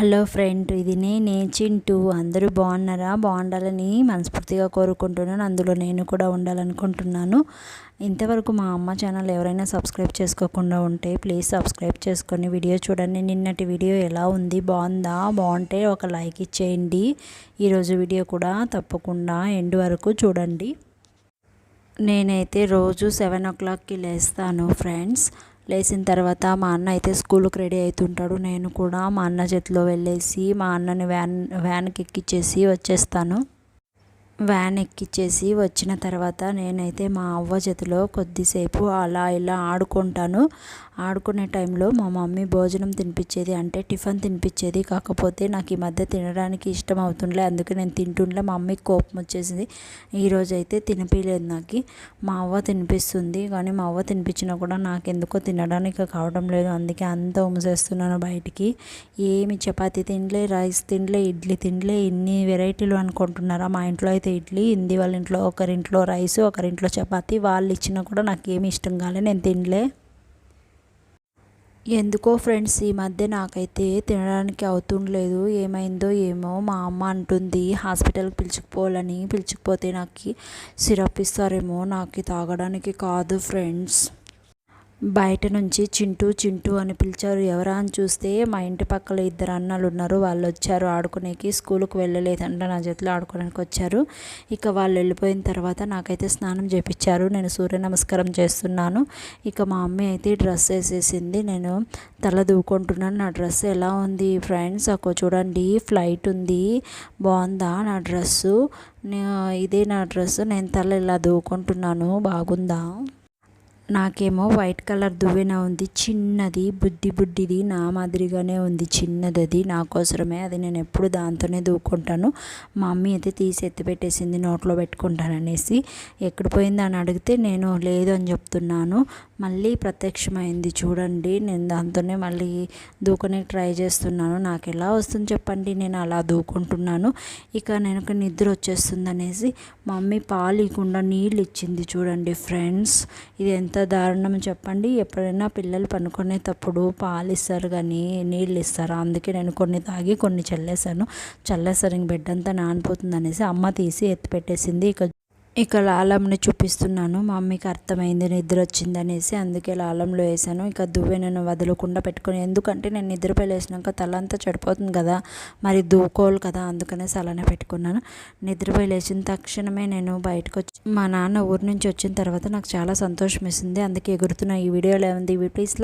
Hello friend ఇది నేనే చింటూ. అందరూ బాగున్నారా? బాగుండాలని మనస్ఫూర్తిగా కోరుకుంటున్నాను. అందులో నేను కూడా ఉండాలనుకుంటున్నాను. ఇంతవరకు మా అమ్మ ఛానల్ ఎవరైనా సబ్స్క్రైబ్ చేసుకోకుండా ఉంటే ప్లీజ్ సబ్స్క్రైబ్ చేసుకొని వీడియో చూడండి. నిన్నటి వీడియో ఎలా ఉంది? బాగుందా? బాగుంటే ఒక లైక్ ఇచ్చేయండి. ఈరోజు వీడియో కూడా తప్పకుండా ఎండ్ వరకు చూడండి. నేనైతే రోజు సెవెన్ ఓ క్లాక్కి లేస్తాను ఫ్రెండ్స్. లేచిన తర్వాత మా అన్న అయితే స్కూల్కి రెడీ అవుతుంటాడు నేను కూడా మా అన్న చేతిలో వెళ్ళేసి మా అన్నని వ్యాన్ వ్యాన్కి ఎక్కిచ్చేసి వచ్చేస్తాను. వ్యాన్ ఎక్కిచ్చేసి వచ్చిన తర్వాత నేనైతే మా అవ్వ చేతిలో కొద్దిసేపు అలా ఇలా ఆడుకుంటాను. ఆడుకునే టైంలో మా మమ్మీ భోజనం తినిపించేది అంటే టిఫిన్ తినిపించేది కాకపోతే నాకు ఈ మధ్య తినడానికి ఇష్టం అవుతుండలే అందుకే నేను తింటుండలే. మా మమ్మీకి కోపం వచ్చేసింది. ఈరోజు అయితే తినిపించలేదు నాకు. మా అవ్వ తినిపిస్తుంది కానీ మా అవ్వ తినిపించినా కూడా నాకు ఎందుకో తినడానికి కావడం లేదు. అందుకే అంత ఉమసేస్తున్నాను బయటికి. ఏమి చపాతీ తినలే రైస్ తినలే ఇడ్లీ తినలే ఇన్ని వెరైటీలు అనుకుంటున్నారా? మా ఇంట్లో అయితే ఇడ్లీ ఇంది వాళ్ళ ఇంట్లో ఒకరింట్లో రైస్ ఒకరింట్లో చపాతి వాళ్ళు ఇచ్చినా కూడా నాకు ఏమి ఇష్టం కాలే నేను తినలే. ఎందుకో ఫ్రెండ్స్ ఈ మధ్య నాకైతే తినడానికి అవుతుండలేదు. ఏమైందో ఏమో మా అమ్మ అంటుంది హాస్పిటల్కి పిలుచుకుపోవాలని పిలుచుకుపోతే నాకు సిరప్ ఇస్తారేమో నాకు తాగడానికి కాదు ఫ్రెండ్స్. బయట నుంచి చింటూ చింటూ అని పిలిచారు. ఎవరా అని చూస్తే మా ఇంటి పక్కల ఇద్దరు అన్నలు ఉన్నారు. వాళ్ళు వచ్చారు ఆడుకునేకి. స్కూల్కి వెళ్ళలేదంట నా చేతిలో ఆడుకోవడానికి వచ్చారు. ఇక వాళ్ళు వెళ్ళిపోయిన తర్వాత నాకైతే స్నానం చేపించారు నేను సూర్య నమస్కారం చేస్తున్నాను. ఇక మా అమ్మ అయితే డ్రెస్ వేసేసింది. నేను తల దూకుంటున్నాను. నా డ్రెస్ ఎలా ఉంది ఫ్రెండ్స్? ఒక చూడండి ఫ్లైట్ ఉంది. బాగుందా నా డ్రెస్సు? ఇదే నా డ్రెస్సు. నేను తల ఇలా దూకుంటున్నాను. బాగుందా? నాకేమో వైట్ కలర్ దువ్వెన ఉంది. చిన్నది బుడ్డి బుడ్డిది నా మాదిరిగానే ఉంది. చిన్నది అది నా కోసమే అది నేను ఎప్పుడు దాంతోనే దూకుంటాను మా మమ్మీ అయితే తీసి ఎత్తి పెట్టేసింది నోట్లో పెట్టుకుంటాననేసి ఎక్కడ పోయింది అని అడిగితే నేను లేదు అని చెప్తున్నాను. మళ్ళీ ప్రత్యక్షమైంది. చూడండి నేను దాంతోనే మళ్ళీ దూకునే ట్రై చేస్తున్నాను. నాకు ఎలా వస్తుంది చెప్పండి. నేను అలా దూకుంటున్నాను ఇక నేను నిద్ర వచ్చేస్తుంది అనేసి మమ్మీ పాలు ఇవ్వకుండా నీళ్ళు ఇచ్చింది. చూడండి ఫ్రెండ్స్ ఇది ఎంత దారుణం చెప్పండి. ఎప్పుడైనా పిల్లలు పనుకునేటప్పుడు పాలు ఇస్తారు కానీ నీళ్ళు ఇస్తారు అందుకే నేను కొన్ని తాగి కొన్ని చల్లేసాను చల్లేసరికి ఇంక బెడ్ అంతా నానిపోతుంది అనేసి అమ్మ తీసి ఎత్తి పెట్టేసింది ఇక ఇక లాలంని చూపిస్తున్నాను. మా మమ్మీకి అర్థమైంది నిద్ర వచ్చింది అనేసి అందుకే లాలంలో వేసాను. ఇక దువ్వెనను వదలకుండా పెట్టుకొని ఎందుకంటే నేను నిద్రపై లేచినాక తల అంతా చెడిపోతుంది కదా మరి దూకోవాలి కదా అందుకనేసి అలానే పెట్టుకున్నాను. నిద్రపై లేచిన తక్షణమే నేను బయటకు వచ్చి మా నాన్న ఊరి నుంచి వచ్చిన తర్వాత నాకు చాలా సంతోషం వేసింది. అందుకే ఎగురుతున్న ఈ వీడియోలో ఏముంది? ప్లీజ్